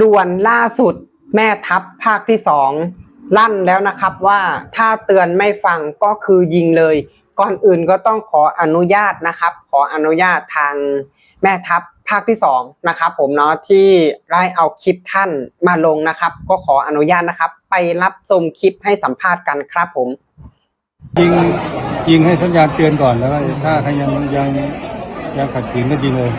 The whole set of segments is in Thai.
ลวนล่าสุดแม่ทัพภาคที่สองลั่นแล้วนะครับว่าถ้าเตือนไม่ฟังก็คือยิงเลย ก่อนอื่นก็ต้องขออนุญาตนะครับ ขออนุญาตทางแม่ทัพภาคที่สองนะครับผมเนาะที่ได้เอาคลิปท่านมาลงนะครับ ก็ขออนุญาตนะครับ ไปรับชมคลิปให้สัมภาษณ์กันครับผม ยิงยิงให้สัญญาณเตือนก่อนแล้วก็ถ้าถ้ายังยังยังขัดขืนก็ยิงเลย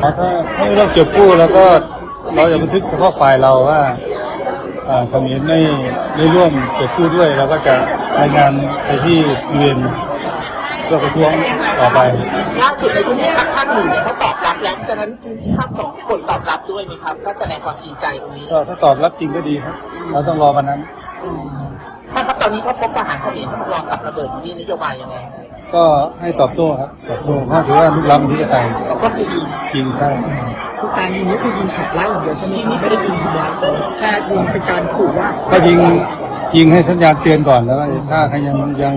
ถ้าถ้าเราเก็บกู้แล้วก็ เราจะบันทึกเฉพาะฝ่ายเราว่าอ่าเขมรไม่ไม่ร่วมเก็บกู้ด้วยเราก็จะรายงานไปที่เรียนเพื่อประท้วงต่อไปล่าสุดในพื้นที่ภาคภาคหนึ่งเนี่ยเขาตอบรับแล้วดังนั้นพื้นที่ภาคสองควรตอบรับด้วยไหมครับ ก็แสดงความจริงใจตรงนี้ก็ถ้าตอบรับจริงก็ดีครับ เราต้องรอวันนั้นถ้าครับตอนนี้เขาพบทหารเขมรเขามาลองกับระเบิดนี่นโยบายยังไงก็ให้ตอบโต้ครับตอบโต้เพราะถือว่าลุกล้ำที่จะตายเราก็คือยิงจริงใช่ คือการยิงนี่คือยิงขับไล่อย่างเดียวใช่ไหมไม่ได้ยิงทำร้ายเขาแค่ยิงเป็นการขู่ว่า ก็ยิงยิงให้สัญญาณเตือนก่อนแล้วก็ถ้าถ้ายังยัง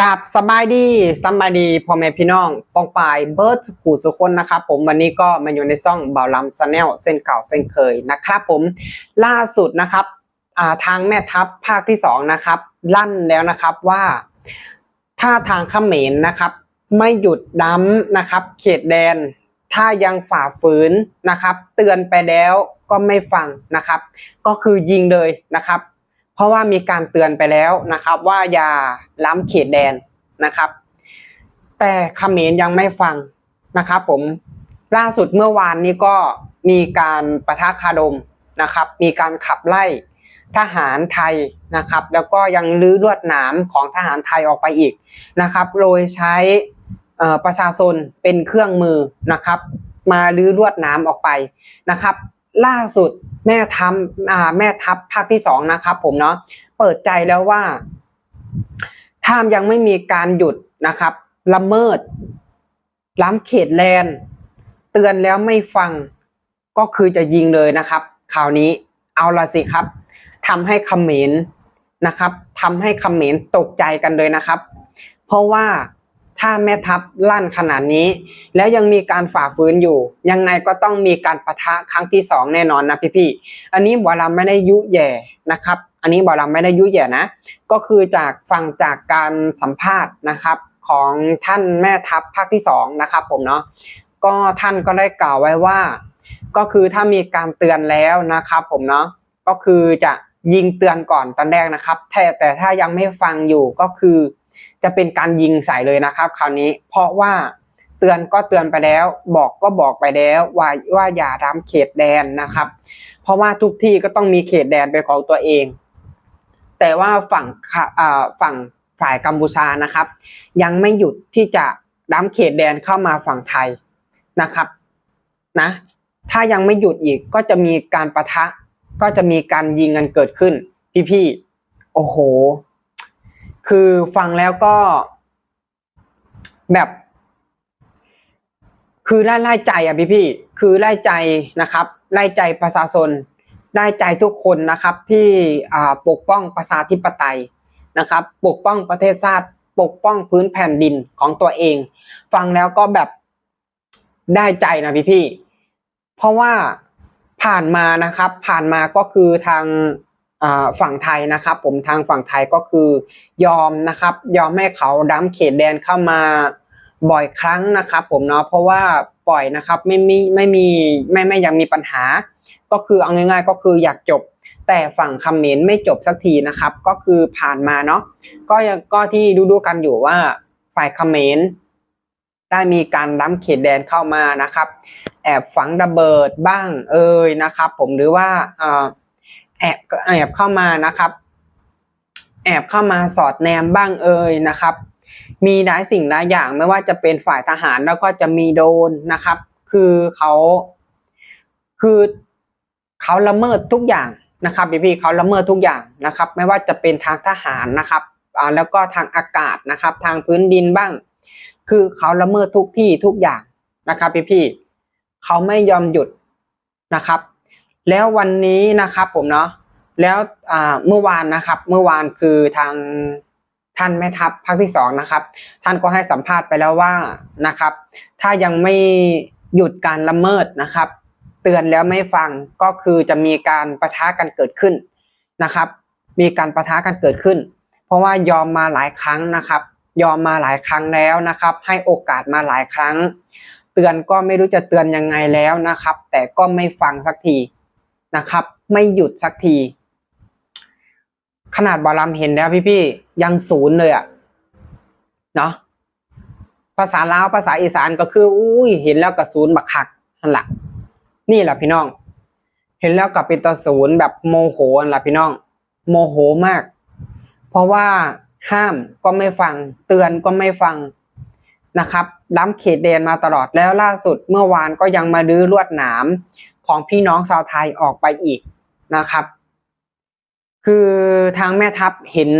กับสบายดีสบายดีพ่อแม่พี่น้องปองปายเบิร์ดขู่สุคนนะครับผมวันนี้ก็มาอยู่ในซ่องเบาลำชาแนลเส้นเก่าเส้นเคยนะครับผมล่าสุดนะครับอ่าทางแม่ทัพภาคที่สองนะครับลั่นแล้วนะครับว่าถ้าทางเขมรนะครับ ไม่หยุดดั้มนะครับเขตแดน ถ้ายังฝ่าฝืนนะครับ เตือนไปแล้วก็ไม่ฟังนะครับ ก็คือยิงเลยนะครับ เพราะว่ามีการเตือนไปแล้วนะครับ ว่าอย่าล้ำเขตแดนนะครับ แต่เขมรยังไม่ฟังนะครับผมล่าสุดเมื่อวานนี้ก็มีการประทะคารมนะครับ มีการขับไล่ทหารไทยนะครับ แล้วก็ยังลื้อลวดหนามของทหารไทยออกไปอีกนะครับ โดยใช้ ประชาชนเป็นเครื่องมือนะครับ มาลื้อลวดหนาออกไปนะครับ ล่าสุดแม่ทัพแม่ทัพภาคที่สองนะครับ ผมเนาะเปิดใจแล้วว่า ถ้ายังไม่มีการหยุดนะครับละเมิด ล้ำเขตแลนเตือนแล้วไม่ฟังก็คือจะยิงเลยนะครับคราวนี้เอาละสิครับทำให้เขมรนะครับทำให้เขมรตกใจกันเลยนะครับ เพราะว่า ถ้าแม่ทัพลั่นขนาดนี้ แล้วยังมีการฝ่าฝืนอยู่ ยังไงก็ต้องมีการประทะครั้งที่สองแน่นอนนะพี่ๆอันนี้บอลาไม่ได้ยุแย่นะครับ อันนี้บอลาไม่ได้ยุแย่นะ ก็คือจากฟังจากการสัมภาษณ์นะครับของท่านแม่ทัพภาคที่สองนะครับผมเนาะก็ท่านก็ได้กล่าวไว้ว่า ก็คือถ้ามีการเตือนแล้วนะครับผมเนาะก็คือจะยิงเตือนก่อนตอนแรกนะครับแต่แต่ถ้ายังไม่ฟังอยู่ก็คือ จะเป็นการยิงใส่เลยนะครับ คราวนี้เพราะว่าเตือนก็เตือนไปแล้ว บอกก็บอกไปแล้วว่าว่าอย่าล้ำเขตแดนนะครับ เพราะว่าทุกที่ก็ต้องมีเขตแดนเป็นของตัวเอง แต่ว่าฝั่งฝั่งฝ่ายกัมพูชานะครับ ยังไม่หยุดที่จะล้ำเขตแดนเข้ามาฝั่งไทยนะครับนะถ้ายังไม่หยุดอีกก็จะมีการประทะก็จะมีการยิงกันเกิดขึ้น พี่ๆโอ้โห คือฟังแล้วก็แบบ คือไล่ไล่ใจอะพี่พี่คือไล่ใจนะครับ ไล่ใจประชาชนได้ใจทุกคนนะครับ ที่ปกป้องประชาธิปไตยนะครับ ปกป้องประเทศชาติปกป้องพื้นแผ่นดินของตัวเอง ฟังแล้วก็แบบได้ใจนะพี่พี่เพราะว่าผ่านมานะครับ ผ่านมาก็คือทาง ฝั่งไทยนะครับ ผมทางฝั่งไทยก็คือยอมนะครับ ยอมให้เขาดั้มเขตแดนเข้ามาบ่อยครั้งนะครับ ผมเนาะเพราะว่าปล่อยนะครับไม่มีไม่มีไม่ไม่ยังมีปัญหา ก็คือเอาง่าย ๆ ก็คืออยากจบ แต่ฝั่งคำเมนต์ไม่จบสักทีนะครับ ก็คือผ่านมาเนาะก็ยังก็ที่ดูๆกันอยู่ว่าฝ่ายคำเมนต์ได้มีการล้ำเขตแดนเข้ามานะครับ แอบฝังระเบิดบ้างเอ่ยนะครับ ผมหรือว่าอ่อ แอบแอบเข้ามานะครับ แอบเข้ามาสอดแนมบ้างเอ่ยนะครับ มีหลายสิ่งหลายอย่างไม่ว่าจะเป็นฝ่ายทหารแล้วก็จะมีโดนนะครับ คือเขาคือเขาละเมิดทุกอย่างนะครับพี่พี่เขาละเมิดทุกอย่างนะครับ ไม่ว่าจะเป็นทางทหารนะครับอ่าแล้วก็ทางอากาศนะครับ ทางพื้นดินบ้าง คือเขาละเมิดทุกที่ทุกอย่างนะครับพี่พี่เขาไม่ยอมหยุดนะครับ แล้ววันนี้นะครับผมเนาะแล้วเมื่อวานนะครับ เมื่อวานคือทางท่านแม่ทัพภาคที่สองนะครับ ท่านก็ให้สัมภาษณ์ไปแล้วว่านะครับ ถ้ายังไม่หยุดการละเมิดนะครับ เตือนแล้วไม่ฟังก็คือจะมีการประทะกันเกิดขึ้นนะครับ มีการประทะกันเกิดขึ้น เพราะว่ายอมมาหลายครั้งนะครับ ยอมมาหลายครั้งแล้วนะครับ ให้โอกาสมาหลายครั้ง เตือนก็ไม่รู้จะเตือนยังไงแล้วนะครับ แต่ก็ไม่ฟังสักที นะครับ ไม่หยุดสักที ขนาดบอลลัมเห็นแล้วพี่ๆยังศูนย์เลยอะเนาะภาษาลาวภาษาอีสานก็คือ อุ้ยเห็นแล้วก็ศูนย์บักคักนั่นแหละนี่แหละพี่น้อง เห็นแล้วกับเป็นตาศูนย์แบบโมโหนั่นแหละพี่น้อง โมโหมาก เพราะว่าห้ามก็ไม่ฟัง เตือนก็ไม่ฟังนะครับล้ำเขตแดนมาตลอดแล้วล่าสุดเมื่อวานก็ยังมาดื้อลวดหนาม ของพี่น้องชาวไทยออกไปอีกนะครับ คือทางแม่ทัพเห็น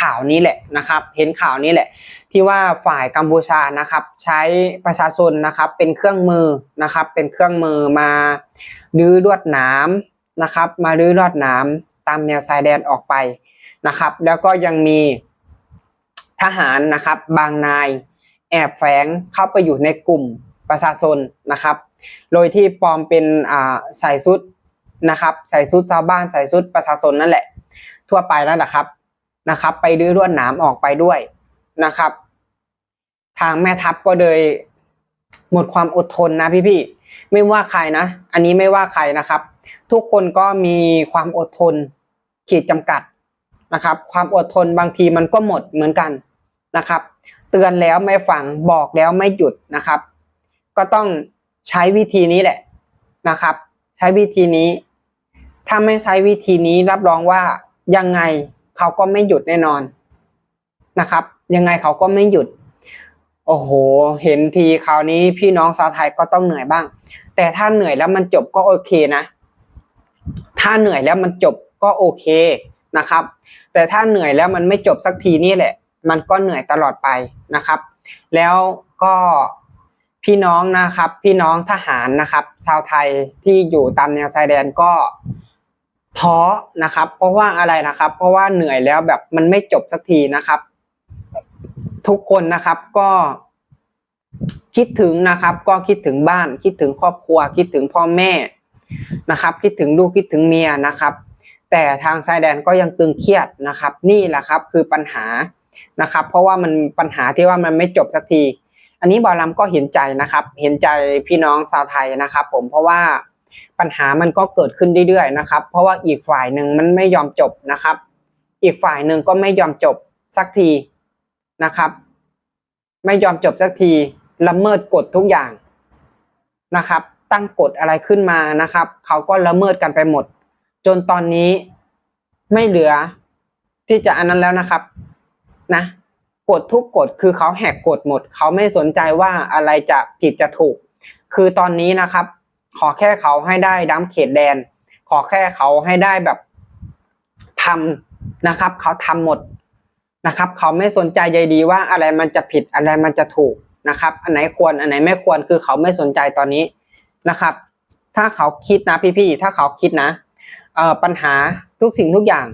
ข่าวนี้แหละนะครับ เห็นข่าวนี้แหละ ที่ว่าฝ่ายกัมพูชานะครับ ใช้ประชาชนนะครับ เป็นเครื่องมือนะครับ เป็นเครื่องมือมาดื้อลวดหนามนะครับ มาดื้อลวดหนามตามแนวชายแดนออกไปนะครับ แล้วก็ยังมีทหารนะครับบางนาย แอบแฝงเข้าไปอยู่ในกลุ่มประชาชนนะครับ โดยที่ปลอมเป็นอ่าใส่ชุดนะครับใส่ชุดชาวบ้านใส่ชุดประชาชนนั่นแหละ ทั่วไปนั่นแหละครับนะครับ ไปดื้อรวดหนามออกไปด้วยนะครับ ทางแม่ทัพก็เลยหมดความอดทนนะพี่ๆไม่ว่าใครนะ อันนี้ไม่ว่าใครนะครับ ทุกคนก็มีความอดทนขีดจำกัดนะครับ ความอดทนบางทีมันก็หมดเหมือนกันนะครับ เตือนแล้วไม่ฟังบอกแล้วไม่หยุดนะครับ ก็ต้อง ใช้วิธีนี้แหละนะครับ ใช้วิธีนี้ ถ้าไม่ใช้วิธีนี้รับรองว่ายังไงเขาก็ไม่หยุดแน่นอนนะครับ ยังไงเขาก็ไม่หยุด โอ้โห เห็นทีคราวนี้พี่น้องชาวไทยก็ต้องเหนื่อยบ้าง แต่ถ้าเหนื่อยแล้วมันจบก็โอเคนะ ถ้าเหนื่อยแล้วมันจบก็โอเคนะครับ แต่ถ้าเหนื่อยแล้วมันไม่จบสักทีนี่แหละ มันก็เหนื่อยตลอดไปนะครับ แล้วก็ พี่น้องนะครับ พี่น้องทหารนะครับ ชาวไทยที่อยู่ตามแนวชายแดนก็ท้อนะครับ เพราะว่าอะไรนะครับ เพราะว่าเหนื่อยแล้วแบบมันไม่จบสักทีนะครับ ทุกคนนะครับก็คิดถึงนะครับ ก็คิดถึงบ้าน คิดถึงครอบครัว คิดถึงพ่อแม่นะครับ คิดถึงลูกคิดถึงเมียนะครับ แต่ทางชายแดนก็ยังตึงเครียดนะครับ นี่แหละครับคือปัญหานะครับ เพราะว่ามันปัญหาที่ว่ามันไม่จบสักที อันนี้บอลลัมก็เห็นใจนะครับ เห็นใจพี่น้องชาวไทยนะครับ ผมเพราะว่าปัญหามันก็เกิดขึ้นเรื่อยๆนะครับ เพราะว่าอีกฝ่ายหนึ่งมันไม่ยอมจบนะครับ อีกฝ่ายหนึ่งก็ไม่ยอมจบสักทีนะครับ ไม่ยอมจบสักทีละเมิดกฎทุกอย่างนะครับ ตั้งกฎอะไรขึ้นมานะครับ เขาก็ละเมิดกันไปหมด จนตอนนี้ไม่เหลือที่จะอันนั้นแล้วนะครับ นะ กฎทุกกฎคือเขาแหกกฎหมด เขาไม่สนใจว่าอะไรจะผิดจะถูก คือตอนนี้นะครับ ขอแค่เขาให้ได้ดั้มเขตแดน ขอแค่เขาให้ได้แบบทำนะครับ เขาทำหมดนะครับ เขาไม่สนใจใยดีว่าอะไรมันจะผิดอะไรมันจะถูกนะครับ อันไหนควรอันไหนไม่ควรคือเขาไม่สนใจตอนนี้นะครับ ถ้าเขาคิดนะพี่ๆถ้าเขาคิดนะปัญหาทุกสิ่งทุกอย่าง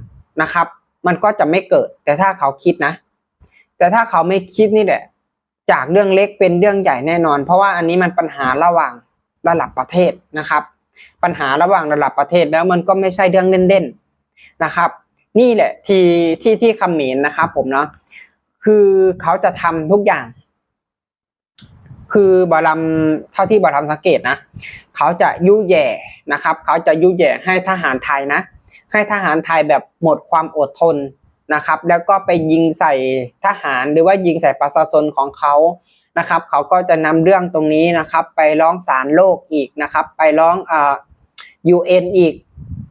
นะครับ มันก็จะไม่เกิด แต่ถ้าเขาคิดนะ แต่ถ้าเขาไม่คิดนี่แหละ จากเรื่องเล็กเป็นเรื่องใหญ่แน่นอน เพราะว่าอันนี้มันปัญหาระหว่างระดับประเทศนะครับ ปัญหาระหว่างระดับประเทศแล้วมันก็ไม่ใช่เรื่องเล่นๆนะครับ นี่แหละที่ที่ที่คำเขมนนะครับ ผมเนาะคือเขาจะทำทุกอย่าง คือบอลัมเท่าที่บอลัมสังเกตนะเขาจะยุแย่นะครับ เขาจะยุแย่ให้ทหารไทยนะ ให้ทหารไทยแบบหมดความอดทน นะครับ แล้วก็ไปยิงใส่ทหารหรือว่ายิงใส่ประชาชนของเขานะครับ เขาก็จะนำเรื่องตรงนี้นะครับ ไปร้องศาลโลกอีกนะครับ ไปร้องเอ่อ UN อีก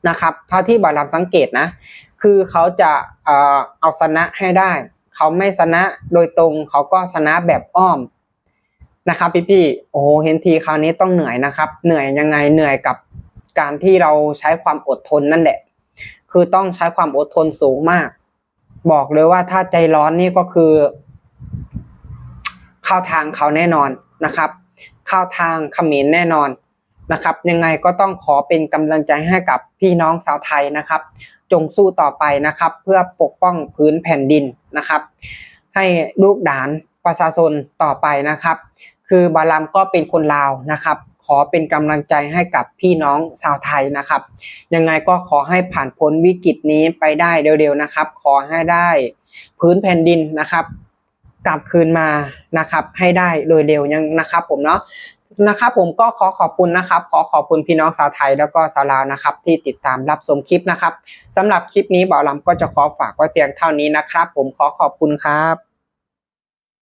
นะครับ เท่าที่บอลัมสังเกตนะ คือเขาจะเอ่อเอาชนะให้ได้ เขาไม่ชนะโดยตรง เขาก็ชนะแบบอ้อมนะครับพี่พี่ๆโอ้โหเห็นทีคราวนี้ต้องเหนื่อยนะครับ เหนื่อยยังไงเหนื่อยกับการที่เราใช้ความอดทนนั่นแหละ คือต้องใช้ความอดทนสูงมาก บอกเลยว่าถ้าใจร้อนนี่ก็คือ เข้าทางเขาแน่นอนนะครับ เข้าทางเขมรแน่นอนนะครับ ยังไงก็ต้องขอเป็นกำลังใจให้กับพี่น้องชาวไทยนะครับ จงสู้ต่อไปนะครับ เพื่อปกป้องพื้นแผ่นดินนะครับ ให้ลูกหลานประชาชนต่อไปนะครับ คือบาลามก็เป็นคนลาวนะครับ อเป็นกำลังใจให้กับพี่น้องชาวไทยนะครับ ยังไงก็ขอให้ผ่านพ้นวิกฤตนี้ไปได้เร็วๆนะครับ ขอให้ได้พื้นแผ่นดินนะครับ กลับคืนมานะครับ ให้ได้โดยเร็วยังนะครับ ผมเนาะนะครับผมก็ขอขอบคุณนะครับ ขอขอบคุณพี่น้องชาวไทยแล้วก็ชาวลาวนะครับ ที่ติดตามรับชมคลิปนะครับสำหรับคลิปนี้บ่าวลำก็จะขอฝากไว้เพียงเท่านี้นะครับ ผมขอขอบคุณครับ